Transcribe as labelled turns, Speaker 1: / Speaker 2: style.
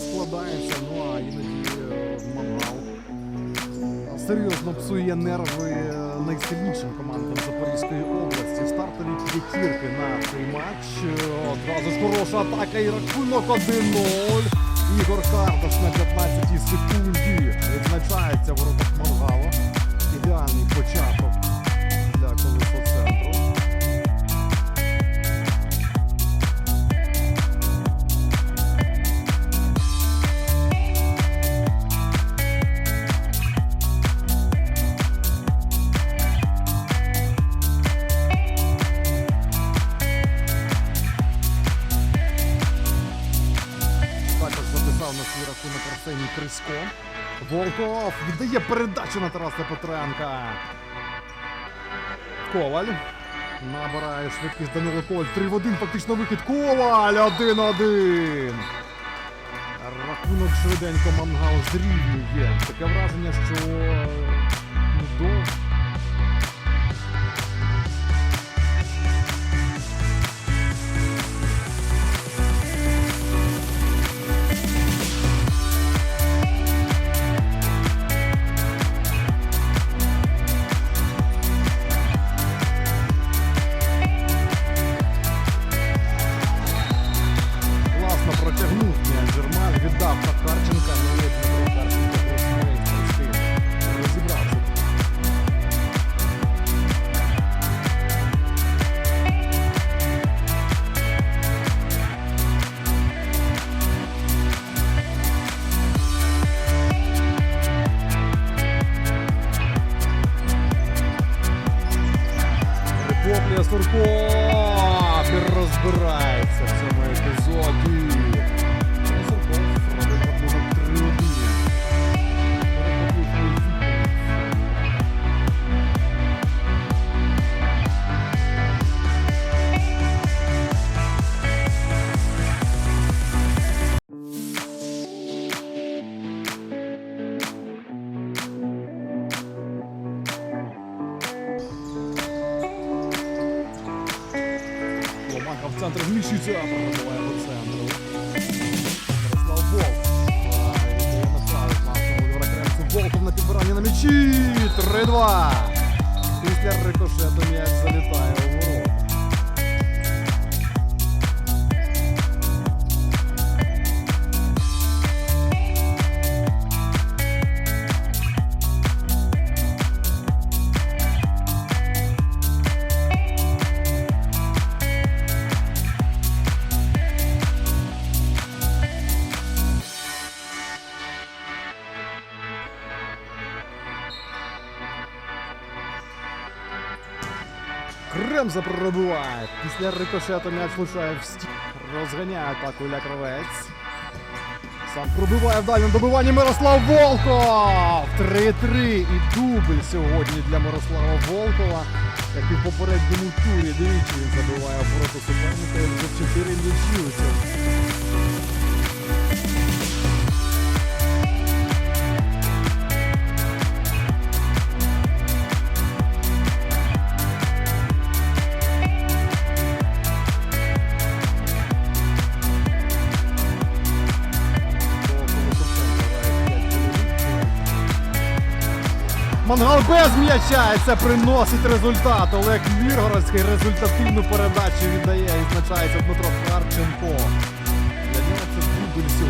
Speaker 1: складається, ну а іноді е, мангал серйозно псує нерви е, найсильнішим командам Запорізької області. Стартові п'ятірки на цей матч. Е, Одразу ж хороша атака і рахунок 1-0. Ігор Карташ на рахунок Арсеній Крисько. Волков віддає передачу на Тараса Петренка. Коваль. Набирає швидкість Данило Коваль. 3 в 1, фактично вихід. Коваль 1-1. Рахунок швиденько Мангал зрівнює. Таке враження, що ну, до І розбирається в цьому епізоді. Центр зміщується, пробиває по центру. Ярослав Волк. А. Волков на підбиранні на м'ячі. 3-2. Після рикошету м'яч залітає ворота. Пробиває. Після рикошету м'яч влучає в стіл. Розганяє атаку Ілля Кравець. Сам пробиває в дальньому добиванні Мирослав Волков! 3-3 і дубль сьогодні для Мирослава Волкова. Як і в попередньому турі. Дивіться, він забиває в ворота суперника і вже 4 м'ячі Мангал без м'яча і це приносить результат. Олег Міргородський результативну передачу віддає. І Відзначається Дмитро Харченко. 11 дубль сьогодні.